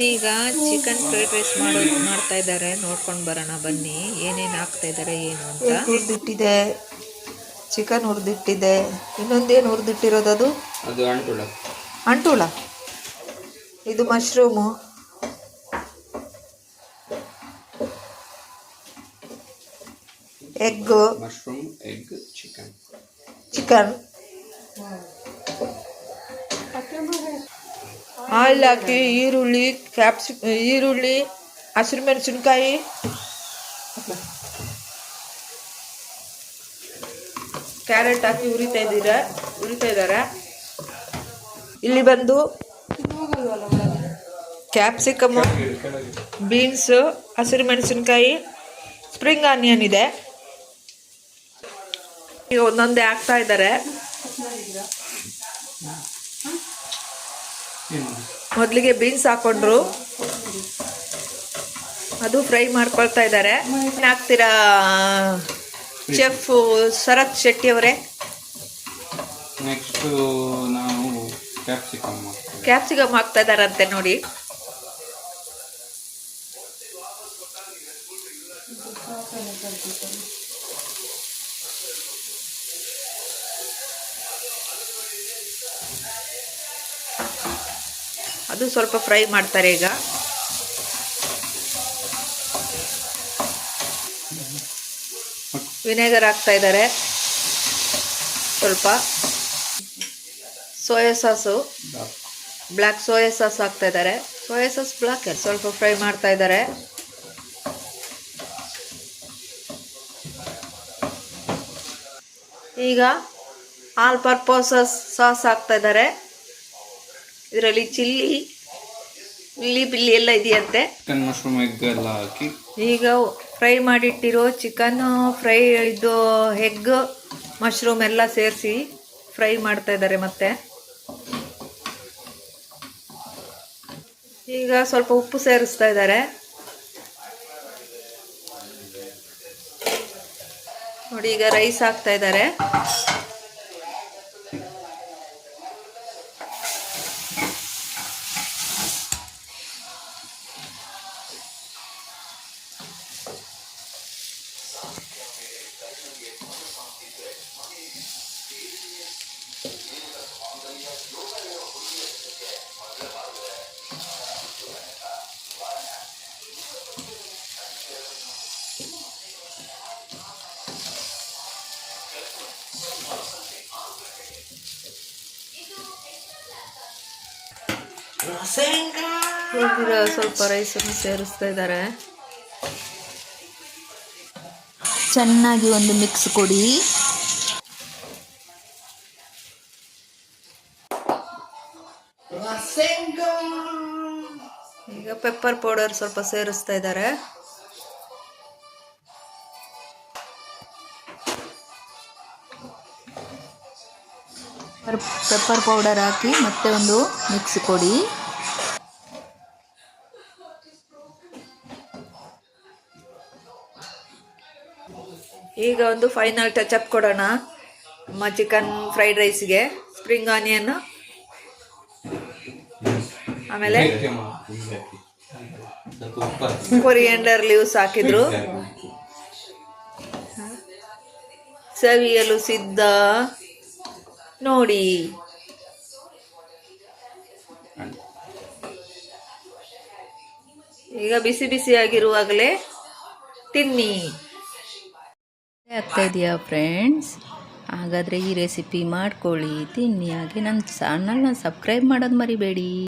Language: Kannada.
ಈಗ ಚಿಕನ್ ಫ್ರೈಡ್ ರೈಸ್ ಮಾಡೋ ಮಾಡ್ತಾ ಇದ್ದಾರೆ. ನೋಡ್ಕೊಂಡು ಬರೋಣ ಬನ್ನಿ. ಏನೇನು ಹಾಕ್ತಾ ಇದ್ದಾರೆ ಏನು ಅಂತ. ಹುರಿದಿಟ್ಟಿದೆ. ಚಿಕನ್ ಹುರಿದಿಟ್ಟಿದೆ. ಇನ್ನೊಂದೇನು ಹುರಿದಿಟ್ಟಿರೋದು ಅದು? ಅದು ಅಂಟುಳ. ಅಂಟುಳ. ಇದು mushroom egg mushroom egg chicken chicken ಹಾಕಿ ಈರುಳ್ಳಿ, ಕ್ಯಾಪ್ಸಿ, ಈರುಳ್ಳಿ, ಹಸಿರು ಮೆಣಸಿನ್ಕಾಯಿ. ಕ್ಯಾರೆಟ್ ಹಾಕಿ ಉರಿತಾ ಇದ್ದೀರ? ಉರಿತಾ ಇದ್ದಾರೆ? ಇಲ್ಲಿ ಬಂದು ಕ್ಯಾಪ್ಸಿಕಮ್, ಬೀನ್ಸು, ಹಸಿರು ಮೆಣಸಿನ್ಕಾಯಿ, ಸ್ಪ್ರಿಂಗ್ ಆನಿಯನ್ ಇದೆ. ಒಂದೊಂದೇ ಹಾಕ್ತಾ ಇದ್ದಾರೆ. ಮೊದಲಿಗೆ ಬೀನ್ಸ್ ಹಾಕೊಂಡ್ರು. ಅದು ಫ್ರೈ ಮಾಡ್ಕೊಳ್ತಾ ಇದ್ದಾರೆ ಏನಾಗ್ತೀರಾ ಹಾಕ್ತೀರಾ ಚೆಫ್ ಶರತ್ ಶೆಟ್ಟಿ ಅವರೇ? ನೆಕ್ಸ್ಟ್ ನಾವು ಕ್ಯಾಪ್ಸಿಕಮ್ ಕ್ಯಾಪ್ಸಿಕಮ್ ಹಾಕ್ತಾ ಇದಾರಂತೆ ನೋಡಿ. ಅದು ಸ್ವಲ್ಪ ಫ್ರೈ ಮಾಡ್ತಾರೆ ಈಗ. ವಿನೆಗರ್ ಹಾಕ್ತಾ ಇದ್ದಾರೆ. ಸ್ವಲ್ಪ soya sauce. Black soya sauce ಹಾಕ್ತಾ ಇದ್ದಾರೆ. ಸೋಯಾ ಸಾಸ್ ಬ್ಲ್ಯಾಕ್ ಸ್ವಲ್ಪ ಫ್ರೈ ಮಾಡ್ತಾ ಇದ್ದಾರೆ. ಈಗ ಆಲ್ ಪರ್ಪೋಸಸ್ ಸಾಸ್ ಹಾಕ್ತಾ ಇದ್ದಾರೆ. ಇದರಲ್ಲಿ ಚಿಲ್ಲಿ ಇಲ್ಲಿ ಬಿಲ್ಲಿ ಎಲ್ಲ ಇದೆಯಂತೆ. ಚಿಕನ್ ಮಶ್ರೂಮ್ ಎಗ್ ಎಲ್ಲ ಹಾಕಿ. ಈಗ ಫ್ರೈ ಮಾಡಿಟ್ಟಿರೋ ಚಿಕನ್ ಫ್ರೈ ಇದು ಎಗ್ ಮಶ್ರೂಮ್ ಎಲ್ಲ ಸೇರಿಸಿ ಫ್ರೈ ಮಾಡ್ತಾ ಇದ್ದಾರೆ ಮತ್ತೆ. ಈಗ ಸ್ವಲ್ಪ ಉಪ್ಪು ಸೇರಿಸ್ತಾ ಇದ್ದಾರೆ. ನೋಡಿ ಈಗ ರೈಸ್ ಹಾಕ್ತಾ ಇದ್ದಾರೆ. ಈಗ ಸ್ವಲ್ಪ ರೈಸನ್ನು ಸೇರಿಸ್ತಾ ಇದ್ದಾರೆ. ಚೆನ್ನಾಗಿ ಒಂದು ಮಿಕ್ಸ್ ಕೊಡಿ. ಈಗ ಪೆಪ್ಪರ್ ಪೌಡರ್ ಸ್ವಲ್ಪ ಸೇರಿಸ್ತಾ ಇದ್ದಾರೆ. ಪೆಪ್ಪರ್ ಪೌಡರ್ ಹಾಕಿ ಮತ್ತೆ ಒಂದು ಮಿಕ್ಸ್ ಕೊಡಿ. ಈಗ ಒಂದು ಫೈನಲ್ ಟಚ್ ಅಪ್ ಕೊಡೋಣ. ನಮ್ಮ ಚಿಕನ್ ಫ್ರೈಡ್ ರೈಸ್ಗೆ ಸ್ಪ್ರಿಂಗ್ ಆನಿಯನ್ ಆಮೇಲೆ ಕೊರಿಯಂಡರ್ ಲೀವ್ಸ್ ಹಾಕಿದ್ರು. ಸವಿಯಲು ಸಿದ್ಧ. ನೋಡಿ. ಈಗ ಬಿಸಿ ಬಿಸಿಯಾಗಿರುವಾಗಲೇ ತಿನ್ನಿ. ಆಗ್ತಾ ಇದೆಯಾ ಫ್ರೆಂಡ್ಸ್ ಹಾಗಾದರೆ ಈ ರೆಸಿಪಿ ಮಾಡ್ಕೊಳ್ಳಿ. ತಿನ್ನಿ. ಹಾಗೆ ನನ್ನ ಚಾನಲ್ನ ಸಬ್ಸ್ಕ್ರೈಬ್ ಮಾಡೋದು ಮರಿಬೇಡಿ.